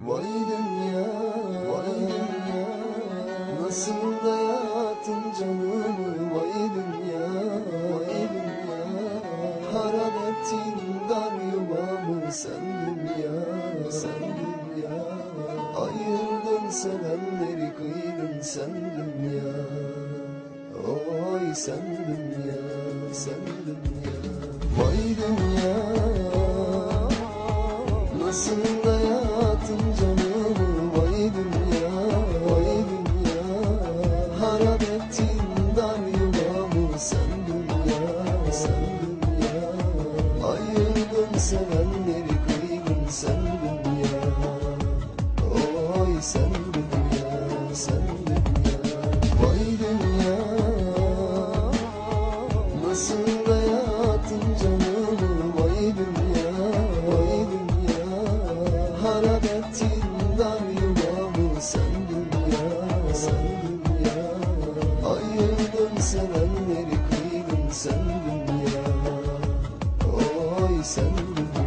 Vay dünya, vay dünya Nasıl da yattın canımı? Vay dünya, vay dünya Harap ettin dar yuvamı Sen dünya, sen dünya Ayırdın sevenleri kıydın Sen dünya. Oy sen dünya, sen dünya dar yuvamı Sen dünya, sen dünya Ayırdın sevenleri kıydın Sen dünya Oy sen dünya,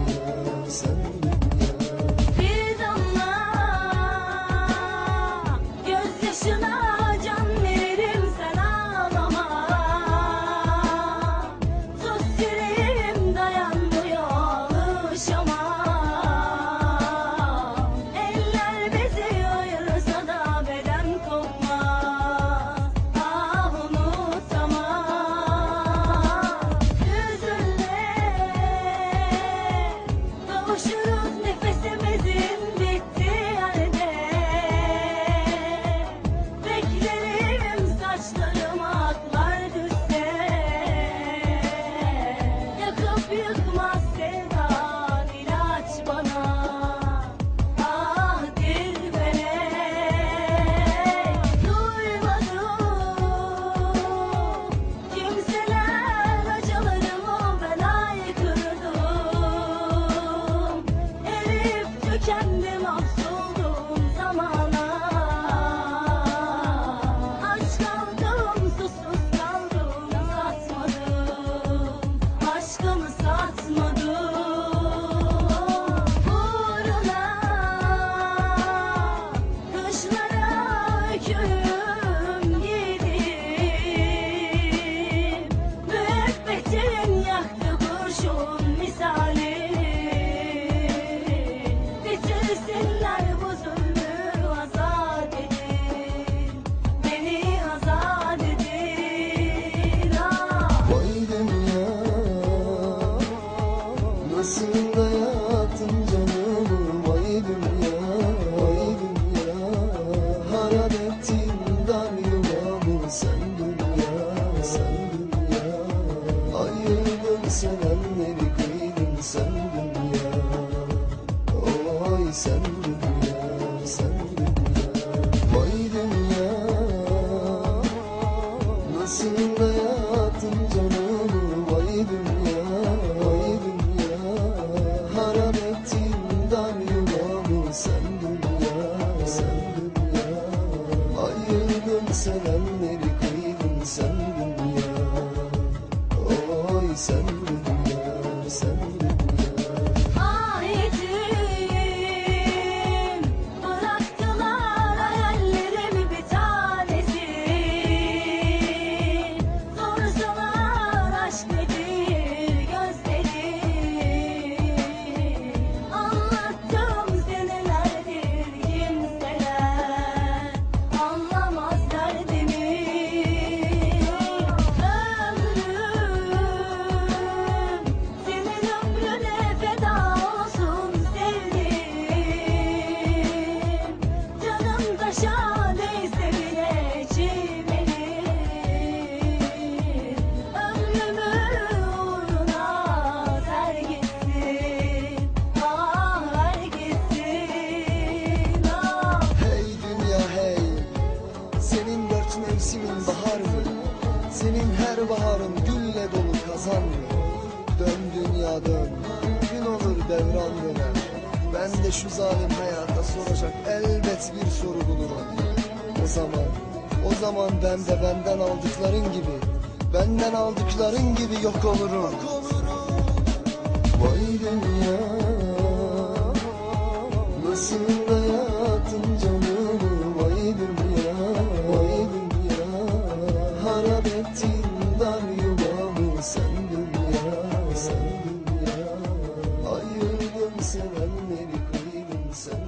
sen dünya, sen dünya. Vay dünya. Nasıl da yattın canımı? Vay dünya, vay dünya. Harap ettin dar yuvamı? Sen dünya, sen sevenleri Baharın gülle dolu kazan? Dön dünya dön Gün olur devran döner Ben de şu zalim hayata soracak elbet bir soru bulurum. O zaman O zaman ben de benden aldıkların gibi Benden aldıkların gibi yok olurum. Vay dünya Nasıl dayatın sevenleri